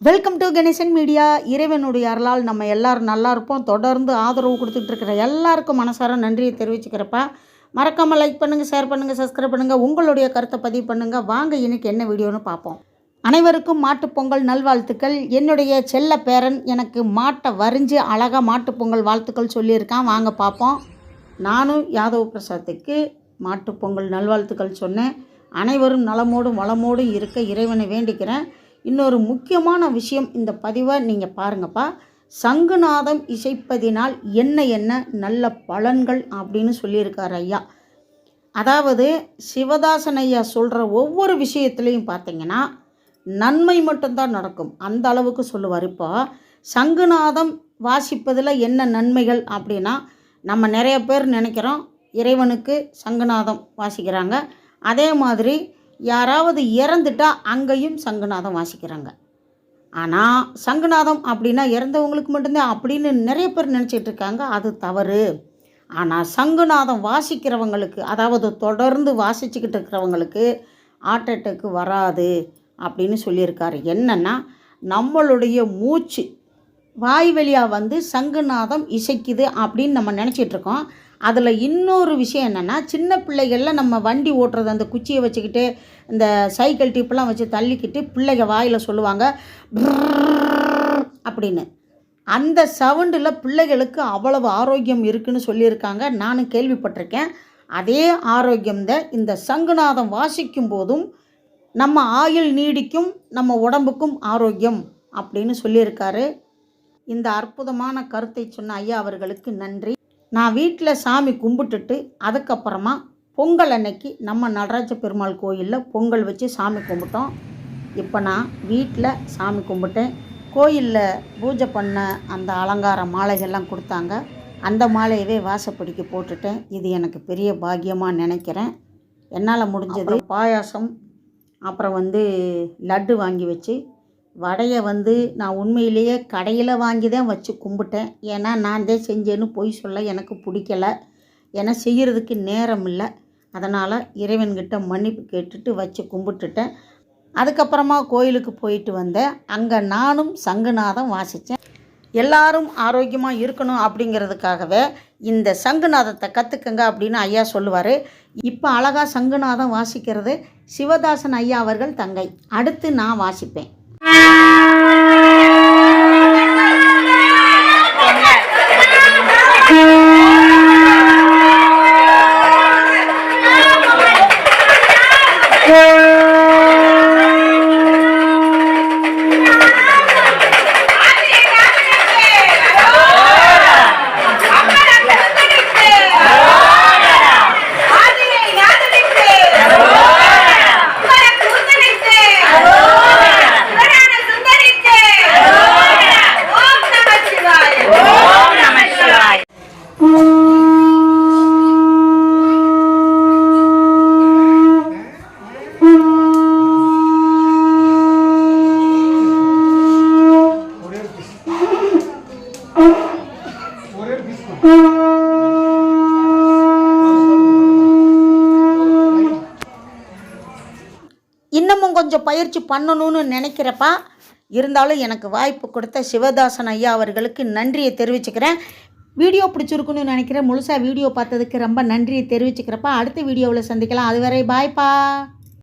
Welcome to Ganesan media இறைவனுடைய அருளால் நம்ம எல்லாரும் நல்லா இருப்போம். தொடர்ந்து ஆதரவு கொடுத்துட்டு இருக்கிற எல்லாருக்கும் மனசார நன்றியை தெரிவிச்சுக்கிறப்ப. மறக்காமல் லைக் பண்ணுங்கள் ஷேர் பண்ணுங்கள் சப்ஸ்கிரைப் பண்ணுங்கள் உங்களுடைய கருத்தை பதிவு பண்ணுங்கள் வாங்க இன்னைக்கு என்ன வீடியோன்னு பார்ப்போம். அனைவருக்கும் மாட்டுப் பொங்கல் நல்வாழ்த்துக்கள். என்னுடைய செல்ல பேரன் எனக்கு மாட்டை வரிஞ்சு அழகாக மாட்டுப்பொங்கல் வாழ்த்துக்கள் சொல்லியிருக்கான். வாங்க பார்ப்போம். நானும் யாதவ் பிரசாத்துக்கு மாட்டுப்பொங்கல் நல்வாழ்த்துக்கள் சொன்னேன். அனைவரும் நலமோடும் வளமோடும் இருக்க இறைவனை வேண்டிக்கிறேன். இன்னொரு முக்கியமான விஷயம் இந்த பதிவை நீங்கள் பாருங்கப்பா. சங்குநாதம் இசைப்பதினால் என்ன என்ன நல்ல பலன்கள் அப்படின்னு சொல்லியிருக்கார் ஐயா. அதாவது சிவதாசன் ஐயா சொல்கிற ஒவ்வொரு விஷயத்துலையும் பார்த்தீங்கன்னா நன்மை மட்டும்தான் நடக்கும். அந்த அளவுக்கு சொல்லுவார். இப்போ சங்குநாதம் வாசிப்பதில் என்ன நன்மைகள் அப்படின்னா நம்ம நிறைய பேர் நினைக்கிறோம் இறைவனுக்கு சங்குநாதம் வாசிக்கிறாங்க. அதே மாதிரி யாராவது இறந்துட்டா அங்கேயும் சங்குநாதம் வாசிக்கிறாங்க. ஆனால் சங்குநாதம் அப்படின்னா இறந்தவங்களுக்கு மட்டும்தான் அப்படின்னு நிறைய பேர் நினச்சிட்டு இருக்காங்க. அது தவறு. ஆனால் சங்குநாதம் வாசிக்கிறவங்களுக்கு அதாவது தொடர்ந்து வாசிச்சுக்கிட்டு இருக்கிறவங்களுக்கு ஹார்ட் அட்டேக்கு வராது அப்படின்னு சொல்லியிருக்காரு. என்னென்னா நம்மளுடைய மூச்சு வாய் வழியாக வந்து சங்குநாதம் இசைக்குது அப்படின்னு நம்ம நினச்சிட்டு இருக்கோம். அதில் இன்னொரு விஷயம் என்னென்னா சின்ன பிள்ளைகளில் நம்ம வண்டி ஓட்டுறது அந்த குச்சியை வச்சுக்கிட்டு இந்த சைக்கிள் டிப்பெல்லாம் வச்சு தள்ளிக்கிட்டு பிள்ளைங்க வாயில் சொல்லுவாங்க அப்படின்னு அந்த சவுண்டில் பிள்ளைகளுக்கு அவ்வளவு ஆரோக்கியம் இருக்குன்னு சொல்லியிருக்காங்க நானும் கேள்விப்பட்டிருக்கேன் அதே ஆரோக்கியம் தான் இந்த சங்குநாதம் வாசிக்கும் போதும் நம்ம ஆயுள் நீடிக்கும் நம்ம உடம்புக்கும் ஆரோக்கியம் அப்படின்னு சொல்லியிருக்காரு இந்த அற்புதமான கருத்தை சொன்ன ஐயா அவர்களுக்கு நன்றி. நான் வீட்டில் சாமி கும்பிட்டுட்டு அதுக்கப்புறமா பொங்கல் அன்னைக்கு நம்ம நடராஜ பெருமாள் கோயிலில் பொங்கல் வச்சு சாமி கும்பிட்டோம். இப்போ நான் வீட்டில் சாமி கும்பிட்டேன். கோயிலில் பூஜை பண்ண அந்த அலங்கார மாலைகள்லாம் கொடுத்தாங்க. அந்த மாலையவே வாசப்படிக்கு போட்டுட்டேன். இது எனக்கு பெரிய பாக்கியமாக நினைக்கிறேன். என்னால் முடிஞ்சது பாயாசம் அப்புறம் வந்து லட்டு வாங்கி வச்சு வடையை வந்து நான் உண்மையிலேயே கடையில் வாங்கி தான் வச்சு கும்பிட்டேன். ஏன்னா நான் தான் செஞ்சேன்னு பொய் சொல்ல எனக்கு பிடிக்கல. ஏன்னா செய்கிறதுக்கு நேரம் இல்லை. அதனால் இறைவன்கிட்ட மன்னிப்பு கேட்டுட்டு வச்சு கும்பிட்டுட்டேன். அதுக்கப்புறமா கோயிலுக்கு போயிட்டு வந்தேன். அங்கே நானும் சங்குநாதம் வாசித்தேன் எல்லாரும் ஆரோக்கியமாக இருக்கணும் அப்படிங்கிறதுக்காகவே இந்த சங்குநாதத்தை கற்றுக்குங்க அப்படின்னு ஐயா சொல்லுவார். இப்போ அழகாக சங்குநாதம் வாசிக்கிறது சிவதாசன் ஐயா அவர்கள் தங்கை. அடுத்து நான் வாசிப்பேன். you இன்னமும் கொஞ்சம் பயிற்சி பண்ணணும்னு நினைக்கிறப்பா. இருந்தாலும் எனக்கு வாய்ப்பு கொடுத்த சிவதாசன் ஐயா அவர்களுக்கு நன்றியை தெரிவிச்சுக்கிறேன். வீடியோ பிடிச்சிருக்குன்னு நினைக்கிறேன். முழுசாக வீடியோ பார்த்ததுக்கு ரொம்ப நன்றியை தெரிவிச்சுக்கிறப்ப. அடுத்த வீடியோவில் சந்திக்கலாம். அதுவரை பாய்ப்பா